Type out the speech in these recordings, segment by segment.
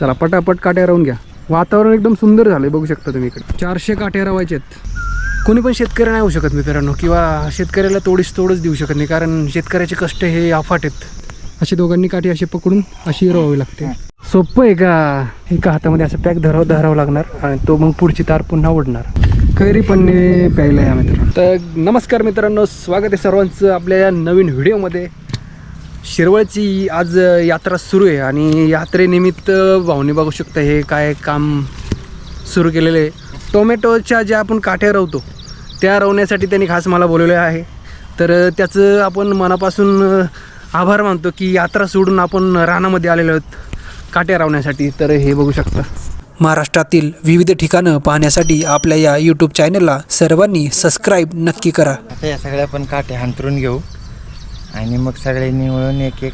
चला पटापट काट्या राहून घ्या. वातावरण एकदम सुंदर झालंय बघू शकता तुम्ही इकडे. चारशे काट्या रवायचे आहेत. कोणी पण शेतकरी नाही होऊ शकत मित्रांनो किंवा शेतकऱ्याला तोडीस तोडच देऊ शकत नाही कारण शेतकऱ्याचे कष्ट हे अफाट आहेत. असे दोघांनी काठी अशी पकडून अशी रवावी लागते. सोपं आहे का? एका हातामध्ये असं पॅक धराव धरावं लागणार आणि तो मग पुढची तार पुन्हा ओढणार. कैरी पण प्यायला या मित्रांनो. तर नमस्कार मित्रांनो स्वागत आहे सर्वांचं आपल्या या नवीन व्हिडिओमध्ये. शिरवळची आज यात्रा सुरू आहे आणि यात्रेनिमित्त भाऊनी बघू शकता हे काय काम सुरू केलेलं आहे. टोमॅटोच्या ज्या आपण काठ्या रवतो त्या रवण्यासाठी त्यांनी खास मला बोलवलं आहे. तर त्याचं आपण मनापासून आभार मानतो की यात्रा सोडून आपण रानामध्ये आलेलो आहोत काट्या रावण्यासाठी. तर हे बघू शकता. महाराष्ट्रातील विविध ठिकाणं पाहण्यासाठी आपल्या या यूट्यूब चॅनलला सर्वांनी सबस्क्राईब नक्की करा. आता या सगळ्या आपण काठ्या हांतरून घेऊ. आणि मग सगळ्यांनी मिळून एक एक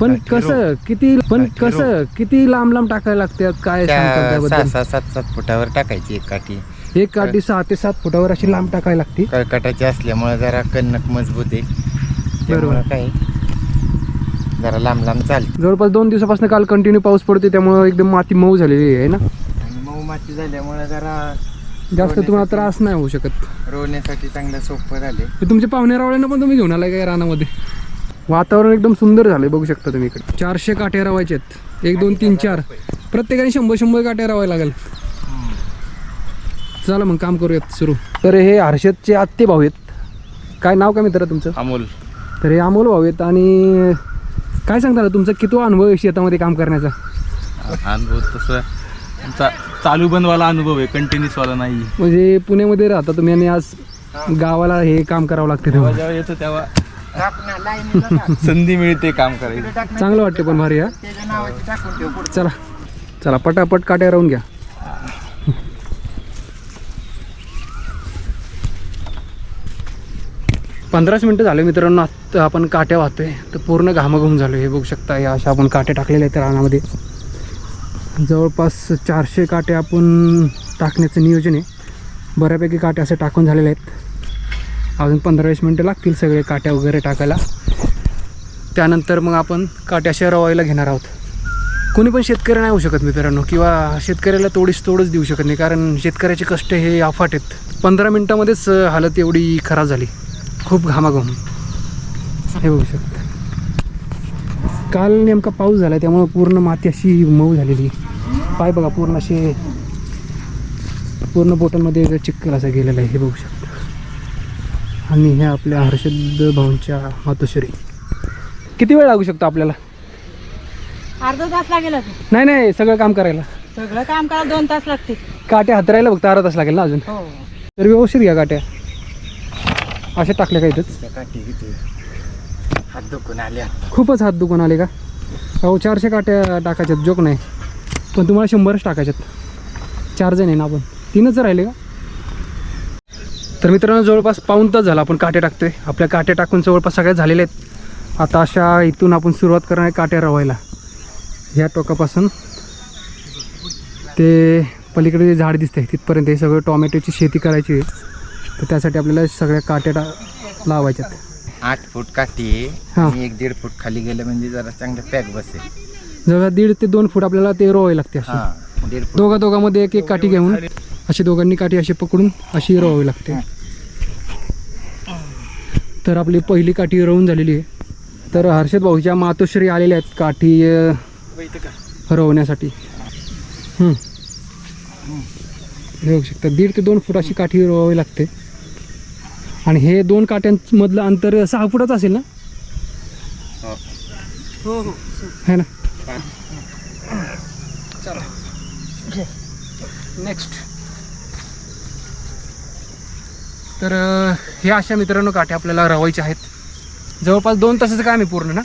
पण कसं किती पण कसं किती लांब लांब टाकायला लागते काय सांगता त्या सहा त्याबद्दल? सहा सात सात फुटावर टाकायची एक काठी. एक काठी सहा ते सात फुटावर अशी लांब टाकायला लागते? कळकटाची असल्यामुळे जरा कणक मजबूत आहे त्यामुळं काय? जरा लांब लांब चालते. जवळपास दोन दिवसापासून काल कंटिन्यू पाऊस पडतोय त्यामुळे एकदम माती मऊ झालेली आहे ना? आणि मऊ माती झाल्यामुळे जरा जास्त तुम्हाला त्रास नाही होऊ शकत. रोवण्यासाठी चांगलं सोपं झाले हे तुमच्या पाहुण्या रावळ्यांना पण तुम्ही घेऊन आलाय काय रानामध्ये? वातावरण एकदम सुंदर झालंय बघू शकता तुम्ही इकडे. चारशे काट्या रवायचे आहेत. एक दोन तीन चार. प्रत्येकाने शंभर शंभर काट्या रवायला लागेल. चला मग काम करूयात सुरू. तर हे हर्षदचे आत्ते भाऊ आहेत. काय नाव काय मित्र तुमचं? अमोल. तर हे अमोल भाऊ आहेत आणि काय सांगता तुमचा? किती अनुभव आहे शेतामध्ये काम करण्याचा? अनुभव तसं चा चालू बंदवाला अनुभव आहे कंटिन्यूस वाला नाही. म्हणजे पुण्यामध्ये राहता तुम्ही आणि आज गावाला हे काम करावं लागते तेव्हा. जेव्हा येतो तेव्हा संधी मिळते काम करायची. चांगलं वाटते पण भारी हा? चला चला पटापट काट्या राहून घ्या. पंधराच मिनटं झाले मित्रांनो आत्ता आपण काट्या वाहतोय तर पूर्ण घामाघूम झालो हे बघू शकता या अशा आपण काट्या टाकलेल्या आहेत रानामध्ये. जवळपास चारशे काटे आपण टाकण्याचं नियोजन आहे. बऱ्यापैकी काट्या असे टाकून झालेले आहेत. अजून पंधरा वीस मिनटं लागतील सगळे काट्या वगैरे टाकायला. त्यानंतर मग आपण काट्याशा रवायला घेणार आहोत. कोणी पण शेतकरी नाही होऊ शकत मित्रांनो किंवा शेतकऱ्याला तोडीस तोडच देऊ शकत नाही कारण शेतकऱ्याचे कष्ट हे अफाट आहेत. पंधरा मिनटामध्येच हालत एवढी खराब झाली. खूप घामाघूम. हे बघू शकता. काल नेमका पाऊस झाला त्यामुळं पूर्ण माती अशी मऊ झालेली. पाय बघा पूर्ण असे पूर्ण बोटांमध्ये चिक्कल असा गेलेला आहे हे बघू शकता. आणि हे आपल्या हर्षद भाऊंच्या मातोश्री किती वेळ लागू शकतो आपल्याला? अर्धा तास लागेल. नाही नाही सगळं काम करायला. सगळं काम करा दोन तास लागतील. काट्या हातरायला फक्त अर्धा तास लागेल ना अजून? हो. तर व्यवस्थित घ्या काट्या. अशा टाकल्या का इथंच त्या काठी किती हात दुखून आले खूपच हात दुखून आले का? अहो चारशे काट्या टाकायच्यात जोक नाही. पण तुम्हाला शंभरच टाकायच्यात. चार जण आहे ना आपण. तीनच राहिले का? तर मित्रांनो जवळपास पाऊन तास झाला आपण काटे टाकतोय. आपल्या काटे टाकून जवळपास सगळ्या झालेले आहेत. आता अशा इथून आपण सुरुवात करणार आहे काट्या रवायला. ह्या टोकापासून ते पलीकडे जे झाड दिसतंय तिथपर्यंत हे सगळं टोमॅटोची शेती करायची आहे. तर त्यासाठी आपल्याला सगळ्या काट्या टा लावायच्यात. आठ फूट काठी आहे हा. आणि एक दीड फूट खाली गेलं म्हणजे जरा चांगलं पॅक बसेल. जवळ दीड ते दोन फूट आपल्याला ते रोवावी लागते अशी हा दीड फूट. दोघा दोघांमध्ये एक एक काठी घेऊन अशी दोघांनी काठी अशी पकडून अशी रोवावी लागते. तर आपली पहिली काठी रोवून झालेली आहे. तर हर्षद भाऊच्या मातोश्री आलेल्या आहेत काठी अं, रोवण्यासाठी. हम्म. हे बघू शकता दीड ते दोन फूट अशी काठी रोवावी लागते. आणि हे दोन काट्यांमधलं अंतर सहा फुटाचं असेल ना? है. ना? नेक्स्ट तर हे अशा मित्रांनो काठे आपल्याला रवायचे आहेत. जवळपास दोन तासाचं काम आहे पूर्ण ना?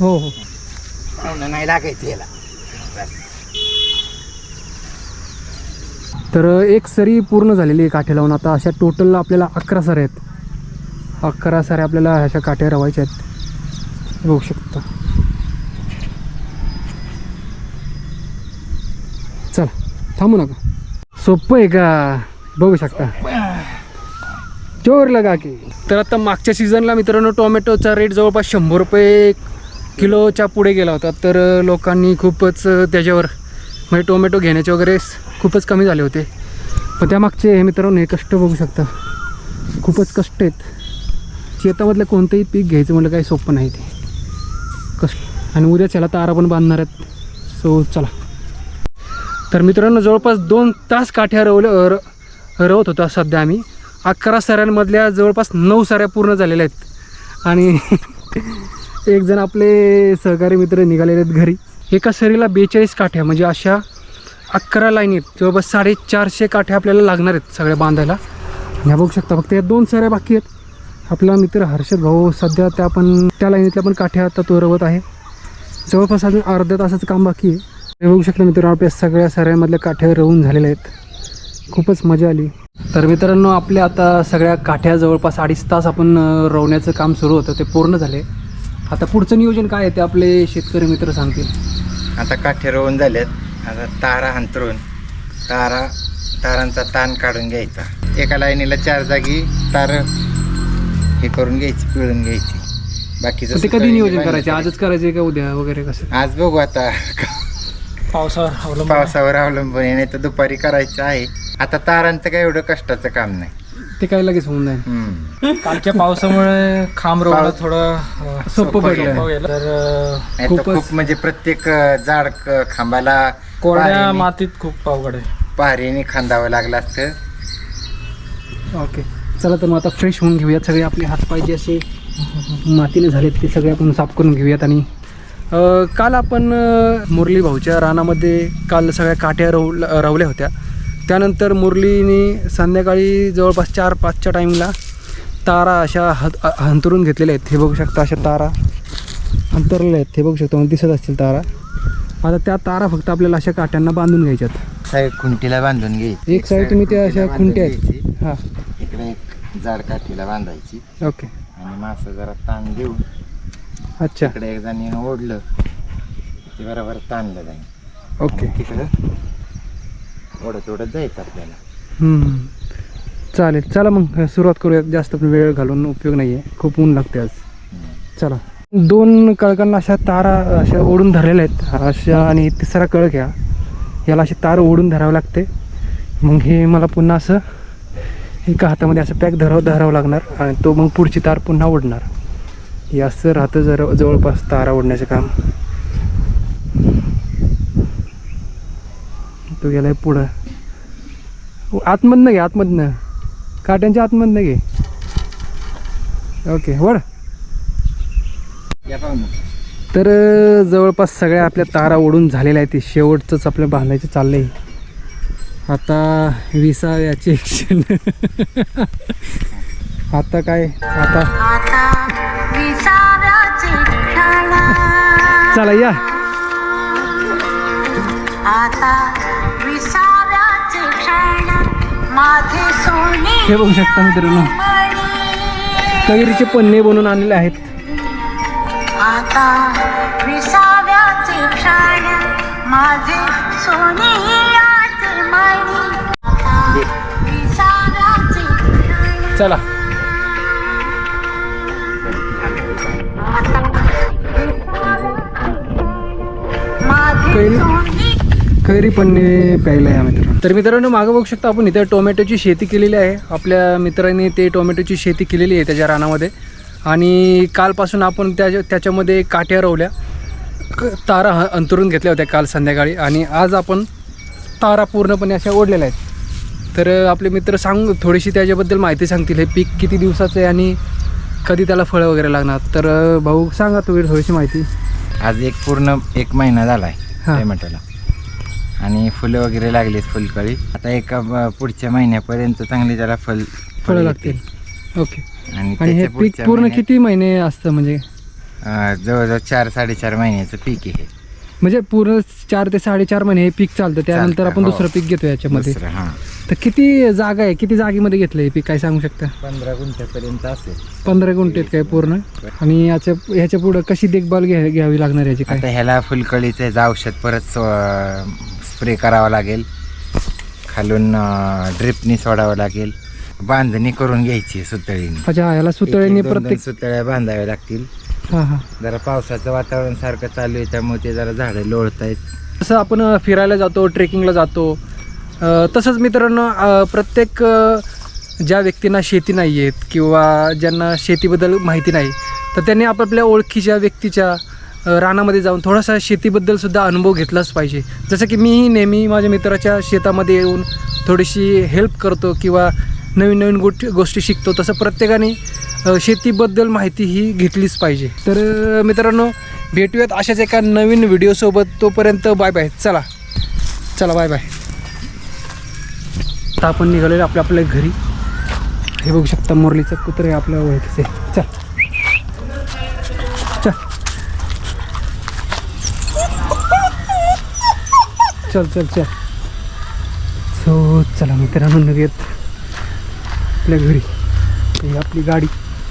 हो हो. नाही लागायचं याला. तर एक सरी पूर्ण झालेली आहे काठे लावून. आता अशा टोटल आपल्याला अकरा सऱ्या आहेत. अकरा सारे आपल्याला अशा काटे रवायच्या आहेत. बघू शकता. चल थांबू नका. सोपं आहे का? बघू शकता. चोर लगा की तर आता मागच्या सीझनला मित्रांनो टोमॅटोचा रेट जवळपास शंभर रुपये किलोच्या पुढे गेला होता. तर लोकांनी खूपच त्याच्यावर म्हणजे टोमॅटो घेण्याचे वगैरे खूपच कमी झाले होते. पण त्यामागचे हे मित्रांनो हे कष्ट बघू शकता. खूपच कष्ट आहेत. शेतामधलं कोणतंही पीक घ्यायचं म्हटलं काही सोपं नाही ते. कस आणि उद्याच याला तारा पण बांधणार आहेत. सो चला. तर मित्रांनो जवळपास दोन तास काठ्या रवलं र रवत होता सध्या आम्ही. अकरा सऱ्यांमधल्या जवळपास नऊ सऱ्या पूर्ण झालेल्या आहेत. आणि एक जण आपले सहकारी मित्र निघालेले आहेत घरी. एका सरीला बेचाळीस काठ्या म्हणजे अशा अकरा लाईनीत जवळपास साडेचारशे काठ्या आपल्याला लागणार आहेत सगळ्या बांधायला. ह्या बघू शकता फक्त या दोन सऱ्या बाकी आहेत. आपला मित्र हर्षद भाऊ सध्या त्या पण त्या लाईनीतल्या पण काठ्या आता तो रवत आहे. जवळपास अजून अर्ध्या तासाचं काम बाकी आहे. हे बघू शकता मित्रांनो आपल्या सगळ्या सऱ्यामधल्या काठ्या रवून झालेल्या आहेत. खूपच मजा आली. तर मित्रांनो आपल्या आता सगळ्या काठ्या जवळपास अडीच तास आपण रवण्याचं काम सुरू होतं ते पूर्ण झाले. आता पुढचं नियोजन काय आहे ते आपले शेतकरी मित्र सांगतील. आता काठे रोवून झालेत. आता तारा अंतरून तारा तारांचा ताण काढून घ्यायचा. एका लाईनीला चार जागी तार हे करून घ्यायची पिळून घ्यायची. बाकीचं ते कधी नियोजन करायचे. आजच करायचे का उद्या वगैरे कसं? आज बघू आता. पावसावर अवलंबून पावसावर अवलंबून आहे नाही तर दुपारी करायचं आहे. आता तारांचं काय एवढं कष्टाचं काम नाही. ते काय लगेच होऊन जाईल. हम्म. कालच्या पावसामुळे खांब रोवणं पाऊस- थोडं अं, सोपं पडलं सोपं गेलं. तर अं, नाही तर खूपच- खूप म्हणजे प्रत्येक अं, झाड क- खांबाला कोरड्या पारीने- मातीत खूप अवघड आहे. पारीने खांदावं लागलं असतं. ओके. चला तर मग आता फ्रेश होऊन घेऊयात. सगळे आपले हातपाय जे असे मातीने झालेत ते सगळे आपण साफ करून घेऊयात आणि काल आपण मुरली भाऊच्या रानामध्ये काल सगळ्या काट्या रव रवल्या होत्या. त्यानंतर मुरलीने संध्याकाळी जवळपास चार पाचच्या टाईमला तारा अशा हत हंतरून घेतलेल्या आहेत. हे बघू शकता अशा तारा अंतरलेल्या आहेत. हे बघू शकता मला दिसत असतील तारा. आता त्या तारा फक्त आपल्याला अशा काट्यांना बांधून घ्यायच्यात. साईड खुंटीला बांधून घ्यायची. एक साईड तुम्ही त्या अशा खुंट्या आहेत. हां. इकडे जाड काठीला बांधायची. ओके. आणि मासं जरा ताण देऊन अच्छा. इकडे एक जण ओढलं ते बरोबर ताणलं जाईल. ओके. तिकडं ओढत ओढत जायचं आपल्याला. हम्म. चालेल. चला मग सुरुवात करूयात जास्त वेळ घालून उपयोग नाही आहे खूप ऊन लागते आज. चला. दोन कळकांना अशा तारा अशा ओढून धरलेल्या आहेत. अशा आणि तिसरा कळ घ्या याला अशी तार ओढून धरावं लागते. मग हे मला पुन्हा असं एका हातामध्ये असं पॅक धराव धरावं लागणार आणि तो मग पुढची तार पुन्हा ओढणार. हे असं राहतं जर जवळपास तारा ओढण्याचं काम. तो गेलाय पुढं. आतमधनं घे आतमधनं. काट्यांच्या आतमधनं घे. ओके वड तर जवळपास सगळ्या आपल्या तारा ओढून झालेल्या आहेत. ते शेवटचंच आपल्या बांधायचं चाललं आहे आता विसाव्याचे क्षण. आता काय? आता. चला या. हे बघू शकता मित्रांनो. कैरीचे पन्ने बनवून आणलेले आहेत. आता विसाव्याचे क्षण. माझे सोनियाचे चला. माझे कैरी- कैरी प्यायला या मित्रांनो. तर मित्रांनो मागं बघू शकता आपण इथे टोमॅटोची शेती केलेली आहे. आपल्या मित्रांनी ते टोमॅटोची शेती केलेली आहे त्याच्या रानामध्ये. आणि कालपासून आपण त्या त्याच्यामध्ये काठ्या रवल्या. क- तारा अंतरून घेतल्या होत्या काल संध्याकाळी. आणि आज आपण तारा पूर्णपणे अशा ओढलेल्या आहेत. तर आपले मित्र सांग थोडीशी त्याच्याबद्दल माहिती सांगतील. हे पीक किती दिवसाचं आहे आणि कधी त्याला फळं वगैरे लागणार? तर भाऊ सांगा तुम्ही थोडीशी माहिती. आज एक पूर्ण एक महिना झालाय हा. टोमॅटोला. आणि फुलं वगैरे लागलीत फुलकळी. आता एका पुढच्या महिन्यापर्यंत चांगली त्याला फल फळं. लागतील. ओके. आणि हे पीक पूर्ण किती महिने असतं म्हणजे? जवळजवळ चार साडेचार महिन्याचं पीक आहे म्हणजे पूर्ण चार ते साडेचार महिने हे पीक चालतं त्यानंतर आपण हो. दुसरं पीक घेतो याच्यामध्ये. दुसरं हा. तर किती जागा आहे किती जागेमध्ये घेतलं हे पीक? काय सांगू शकता? पंधरा गुंठ्यापर्यंत असेल. पंधरा गुंठेत काय पूर्ण? आणि याच्या ह्याच्या पुढं कशी देखभाल घ्या घ्यावी लागणार याची काय? आता ह्याला फुलकळीचं औषध परत स्प्रे करावं लागेल. खालून ड्रिपनी सोडावं लागेल. बांधणी करून घ्यायची सुतळीने. अच्छा ह्याला सुतळ्यांनी प्रत्येक सुतळ्या बांधाव्या लागतील. हां हां. जरा पावसाचं वातावरण सारखं चालू आहे त्यामुळे ते जरा झाडं लोळत आहेत तसं आपण अ, फिरायला जातो ट्रेकिंगला जातो अ, तसंच मित्रांनो अ, प्रत्येक अ, ज्या व्यक्तींना शेती नाही आहेत किंवा ज्यांना शेतीबद्दल माहिती नाही तर त्यांनी आपापल्या ओळखीच्या व्यक्तीच्या अ, रानामध्ये जाऊन थोडासा शेतीबद्दलसुद्धा अनुभव घेतलाच पाहिजे. जसं की मीही नेहमी माझ्या मित्राच्या शेतामध्ये येऊन थोडीशी हेल्प करतो किंवा नवीन नवीन गोष्टी गोष्टी शिकतो तसं प्रत्येकाने शेतीबद्दल माहिती ही घेतलीच पाहिजे. तर मित्रांनो भेटूयात अशाच एका नवीन व्हिडिओसोबत तोपर्यंत बाय बाय चला. चला बाय बाय आता आपण निघालेलो आपल्या आपल्या घरी. हे बघू शकता मुरलीचं कुत्रे आपल्या ओळखीचे. चल. चल. चल चल चल. सो चला मित्रांनो निघूयात. आपल्या घरी. ही आपली गाडी.